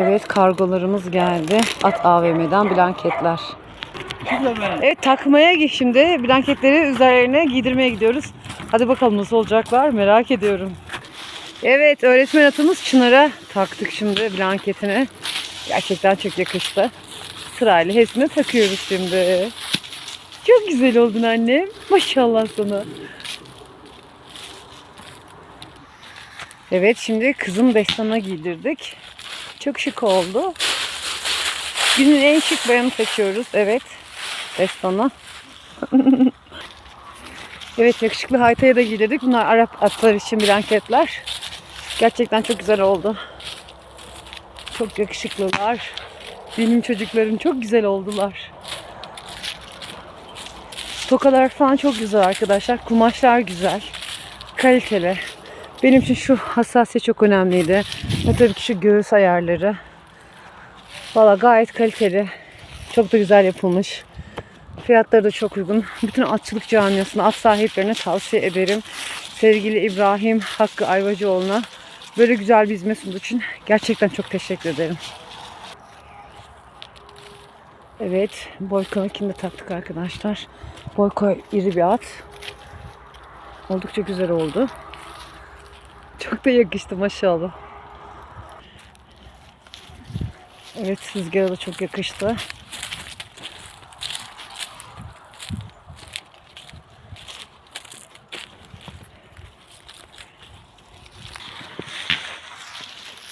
Evet kargolarımız geldi. At AVM'den blanketler. Evet takmaya gi- şimdi blanketleri üzerlerine giydirmeye gidiyoruz. Hadi bakalım nasıl olacaklar merak ediyorum. Evet öğretmen atımız Çınar'a taktık şimdi blanketini. Gerçekten çok yakıştı. Sırayla hepsini takıyoruz şimdi. Çok güzel oldun annem. Maşallah sana. Evet şimdi kızım Destan'a giydirdik. Çok şık oldu. Günün en şık bayanı seçiyoruz. Evet. Destan'a. evet yakışıklı Hayta'ya da giydirdik. Bunlar Arap atlar için blanketler. Gerçekten çok güzel oldu. Çok yakışıklılar. Benim çocuklarım çok güzel oldular. Tokalar falan çok güzel arkadaşlar. Kumaşlar güzel. Kaliteli. Benim için şu hassasiyet çok önemliydi. Ve tabii ki şu göğüs ayarları. Valla gayet kaliteli. Çok da güzel yapılmış. Fiyatları da çok uygun. Bütün atçılık camiasına, at sahiplerine tavsiye ederim. Sevgili İbrahim Hakkı Ayvacıoğlu'na böyle güzel bir hizmet sunduğu için gerçekten çok teşekkür ederim. Evet, Boyko'nunkini de taktık arkadaşlar. Boyko iri bir at. Oldukça güzel oldu. Çok da yakıştı maşallah. Evet, rüzgara da çok yakıştı.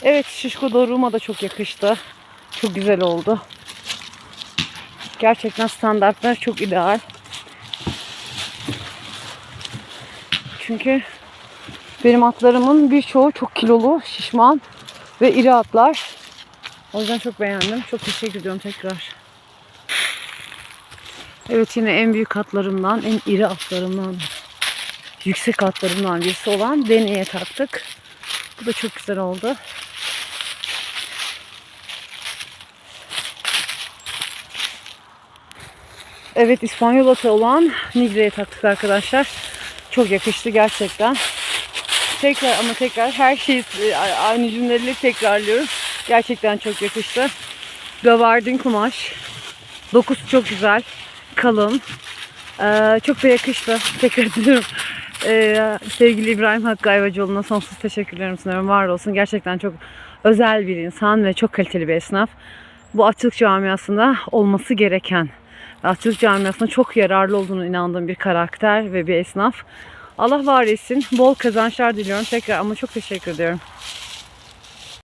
Evet, şişko doruğuma da çok yakıştı. Çok güzel oldu. Gerçekten standartlar çok ideal. Çünkü benim atlarımın birçoğu çok kilolu, şişman ve iri atlar. O yüzden çok beğendim. Çok teşekkür ediyorum tekrar. Evet yine en büyük atlarımdan, en iri atlarımdan, yüksek atlarımdan birisi olan deneye taktık. Bu da çok güzel oldu. Evet İspanyol atı olan Nigre'ye taktık arkadaşlar. Çok yakıştı gerçekten. Tekrar ama tekrar her şeyi e, aynı cümleleri tekrarlıyoruz. Gerçekten çok yakıştı. Gavardin kumaş. Dokusu çok güzel. Kalın. Ee, çok da yakıştı. Tekrar ediyorum. Ee, sevgili İbrahim Hakkı Ayvacıoğlu'na sonsuz teşekkürlerimi sunuyorum. Var olsun. Gerçekten çok özel bir insan ve çok kaliteli bir esnaf. Bu açlık camiasında olması gereken Atçılık camiasına çok yararlı olduğunu inandığım bir karakter ve bir esnaf. Allah var etsin. Bol kazançlar diliyorum tekrar ama çok teşekkür ediyorum.